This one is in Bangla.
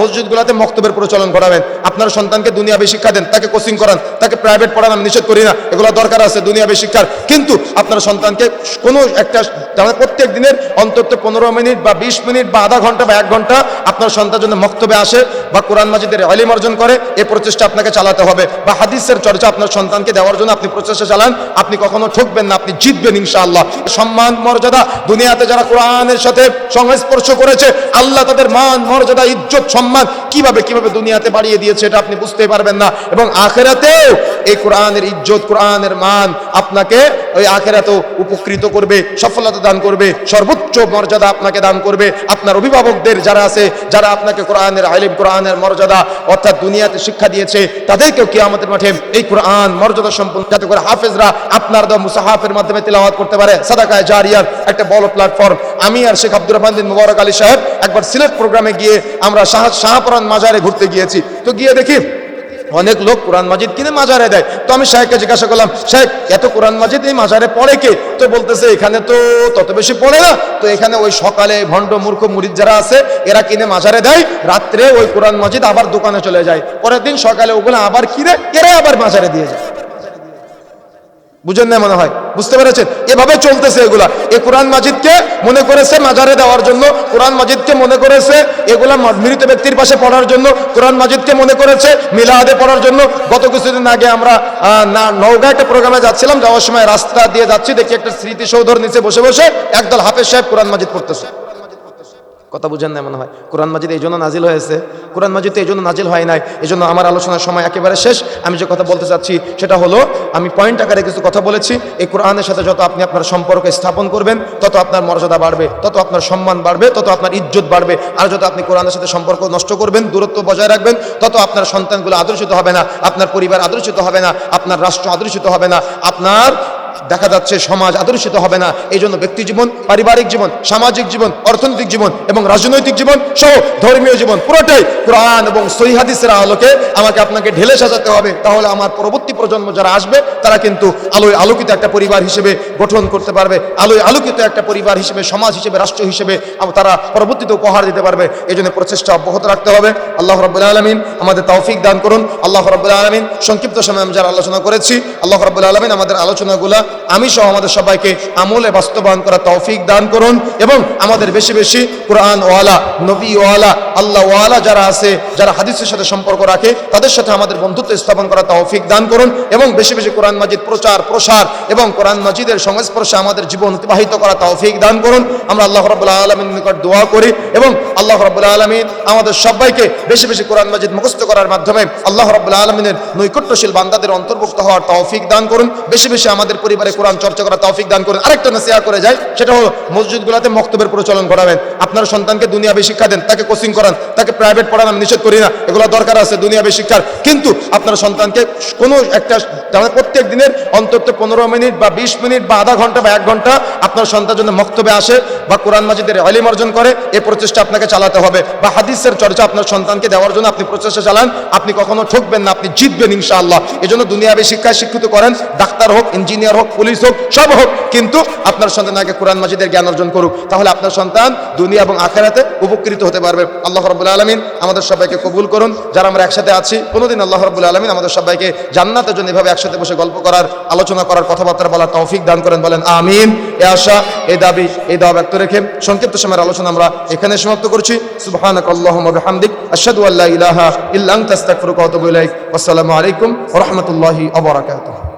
মসজিদগুলোতে মক্তবের প্রচলন করাবেন আপনার সন্তানকে দুনিয়াবী শিক্ষা দেন, তাকে কোচিং করান, তাকে প্রাইভেট পড়ান আমি নিষেধ করি না, এগুলো দরকার আছে দুনিয়াবী শিক্ষার। কিন্তু আপনার সন্তানকে কোনো একটা মানে প্রত্যেক দিনের অন্তত পনেরো মিনিট বা বিশ মিনিট বা আধা ঘণ্টা বা এক ঘণ্টা আপনার সন্তান জন্য মক্তবে আসে বা কোরআন মাজিদের আলিম অর্জন করে এই প্রচেষ্টা আপনাকে চালাতে হবে। বা হাদিসের চর্চা আপনার সন্তানকে দেওয়ার জন্য আপনি প্রচেষ্টা চালান, আপনি কখনো ঠকবেন না, আপনি জিতবেন ইনশাআল্লাহ। সম্মান, মর্যাদা, দুনিয়াতে যারা কোরআনের সাথে সংস্পর্শ করেছে, আল্লাহ তাদের মান, মর্যাদা, ইজ্জত, সম্মান কীভাবে কীভাবে দুনিয়াতে বাড়িয়ে দিয়েছে এটা আপনি বুঝতে পারবেন না। এবং আখেরাতেও এই কোরআনের ইজ্জত, কোরআনের মান আপনাকে ওই আখেরাতেও উপকৃত করবে, সফলতা দান করবে, সর্বোচ্চ মর্যাদা আপনাকে দান করবে। আপনার অভিভাবকদের যারা আছে, যারা আপনাকে কোরআনের আলিম, কোরআনের মর্যাদা অর্থাৎ দুনিয়াতে শিক্ষা দিয়েছে, তাদেরকেও কি আমাদের মাঠে এই কোরআন মর্যাদা সম্পন্ন যাতে করে হাফেজরা আপনার দেওয়া মুসাহাফের মাধ্যমে তেলাওয়াত করতে পারে। সাদাকায় জারিয়ার একটা বড় প্ল্যাটফর্ম আমি আর শেখ আব্দুর রহমান মুবারক আলী সাহেব একবার সিলেট প্রোগ্রামে গিয়ে আমরা শাহ শাহপুরান মাজারে ঘুরতে গিয়েছি। তো গিয়ে দেখি অনেক লোক কোরআন মাজিদ কিনে মাজারে দেয়। তো আমি সাহেবকে জিজ্ঞাসা করলাম, সাহেব, এত কোরআন মাজিদ এই মাজারে পড়ে কে? তো বলতেছে, এখানে তো তত বেশি পড়ে না। তো এখানে ওই সকালে ভণ্ড মূর্খ মুরিদ যারা আছে, এরা কিনে মাজারে দেয়। রাত্রে ওই কোরআন মাজিদ আবার দোকানে চলে যায়। পরের দিন সকালে ওগুলো আবার কিনে, এরা আবার মাজারে দিয়ে যায়। বুঝেন না মনে হয়? বুঝতে পেরেছেন? এভাবে চলতেছে এগুলা। এ কোরআন মাজিদকে মনে করেছে মাজারে দেওয়ার জন্য, কোরআন মাজিদকে মনে করেছে এগুলা মৃত ব্যক্তির পাশে পড়ার জন্য, কোরআন মাজিদকে মনে করেছে মিলাহাদে পড়ার জন্য। গত কিছুদিন আগে আমরা না নওগাঁ একটা প্রোগ্রামে যাচ্ছিলাম, যাওয়ার সময় রাস্তা দিয়ে যাচ্ছি দেখি একটা স্মৃতিসৌধর নিচে বসে বসে একদল হাফেজ সাহেব কোরআন মাজিদ পড়তেছে। কথা বুঝেন না মনে হয়। কোরআন মাজিদ এই জন্য নাজিল হয়েছে। কোরআন মাজিদ এই জন্য নাজিল হয় নাই। এই জন্য আমার আলোচনার সময় একেবারে শেষ। আমি যে কথা বলতে চাচ্ছি সেটা হলো, আমি পয়েন্ট আকারে কিছু কথা বলেছি। এই কোরআনের সাথে যত আপনি আপনার সম্পর্ক স্থাপন করবেন, তত আপনার মর্যাদা বাড়বে, তত আপনার সম্মান বাড়বে, তত আপনার ইজ্জত বাড়বে। আর যত আপনি কোরআনের সাথে সম্পর্ক নষ্ট করবেন, দূরত্ব বজায় রাখবেন, তত আপনার সন্তানগুলো আদর্শিত হবে না, আপনার পরিবার আদর্শিত হবে না, আপনার রাষ্ট্র আদর্শিত হবে না, আপনার দেখা যাচ্ছে সমাজ আদর্শিত হবে না। এই জন্য ব্যক্তি জীবন, পারিবারিক জীবন, সামাজিক জীবন, অর্থনৈতিক জীবন এবং রাজনৈতিক জীবন সহ ধর্মীয় জীবন পুরোটাই কোরআন এবং সহি হাদিসের আলোকে আমাকে আপনাকে ঢেলে সাজাতে হবে। তাহলে আমার পরবর্তী প্রজন্ম যারা আসবে, তারা কিন্তু আলোয় আলোকিত একটা পরিবার হিসেবে গঠন করতে পারবে। আলোয় আলোকিত একটা পরিবার হিসেবে, সমাজ হিসেবে, রাষ্ট্র হিসেবে তারা পরবর্তীতে উপহার দিতে পারবে। এই জন্য প্রচেষ্টা অব্যাহত রাখতে হবে। আল্লাহ রব্বুল আলমিন আমাদের তৌফিক দান করুন। আল্লাহ রব্বুল আলমিন, সংক্ষিপ্ত সময় আমি যারা আলোচনা করেছি, আল্লাহ রব্বুল আলমিন আমাদের আলোচনাগুলা আমি সহ আমাদের সবাইকে আমলে বাস্তবায়ন করা তৌফিক দান করুন এবং আমাদের বেশি বেশি কোরআন ওয়ালা নবী ওয়ালা আল্লাহ ওয়ালা যারা আছে, যারা হাদিসের সাথে সম্পর্ক রাখে, তাদের সাথে আমাদের বন্ধুত্ব স্থাপন করা তৌফিক দান করুন এবং বেশি বেশি কোরআন মাজিদ প্রচার, প্রসার এবং কোরআন মাজিদের সংস্পর্শে আমাদের জীবন অতিবাহিত করা তৌফিক দান করুন। আমরা আল্লাহ রব্বুল আলমীর নিকট দোয়া করি এবং আল্লাহ রব্বুল আলমিন আমাদের সবাইকে বেশি বেশি কোরআন মাজিদ মুখস্থ করার মাধ্যমে আল্লাহ রব্বুল আলমিনের নৈকট্যশীল বান্দাদের অন্তর্ভুক্ত হওয়ার তৌফিক দান করুন। বেশি বেশি আমাদের পরিবারে কোরআন চর্চা করা তৌফিক দান করুন। আরেকটা নসিহা করে যায় সেটা হলো মসজিদগুলোতে মক্তবের প্রচলন করাবেন। আপনার সন্তানকে দুনিয়াবী শিক্ষা দেন, তাকে কোচিং করান, তাকে প্রাইভেট পড়ান, আমি নিষেধ করি না, এগুলো দরকার আছে দুনিয়াবী শিক্ষার। কিন্তু আপনার সন্তানকে কোনো একটা মানে প্রত্যেক দিনের অন্তত পনেরো মিনিট বা বিশ মিনিট বা আধা ঘণ্টা বা এক ঘণ্টা আপনার সন্তান জন্য মক্তবে আসে বা কোরআন মাজিদের আলিম অর্জন করে এই প্রচেষ্টা আপনাকে চালাতে হবে। বা হাদিসের চর্চা আপনার সন্তানকে দেওয়ার জন্য আপনি প্রচেষ্টা চালান, আপনি কখনো ঠকবেন না, আপনি জিতবেন ইনশাআল্লাহ। এই জন্য দুনিয়াবী শিক্ষায় শিক্ষিত করেন, ডাক্তার হোক, ইঞ্জিনিয়ার হোক পুলিশ হোক, সব হোক, কিন্তু আপনার সন্তান আগে কোরআন মাজিদের জ্ঞান অর্জন করুক, তাহলে আপনার সন্তান দুনিয়া এবং আখেরাতে উপকৃত হতে পারবে। আল্লাহ রব্বুল আলমিন আমাদের সবাইকে কবুল করুন। যারা আমরা একসাথে আছি, কোনোদিন আল্লাহ রব্বুল আলমিন আমাদের সবাইকে জান্নাতের জন্য এভাবে একসাথে বসে গল্প করার, আলোচনা করার, কথাবার্তা বলার তৌফিক দান করেন, বলেন আমিন। এ আশা এই দাবি এই দাওয়া ব্যক্ত রেখে সংক্ষিপ্ত সময়ের আলোচনা আমরা এখানে সমাপ্ত করছি। সুবহানাক আসসালামু আলাইকুম ওয়া রাহমাতুল্লাহি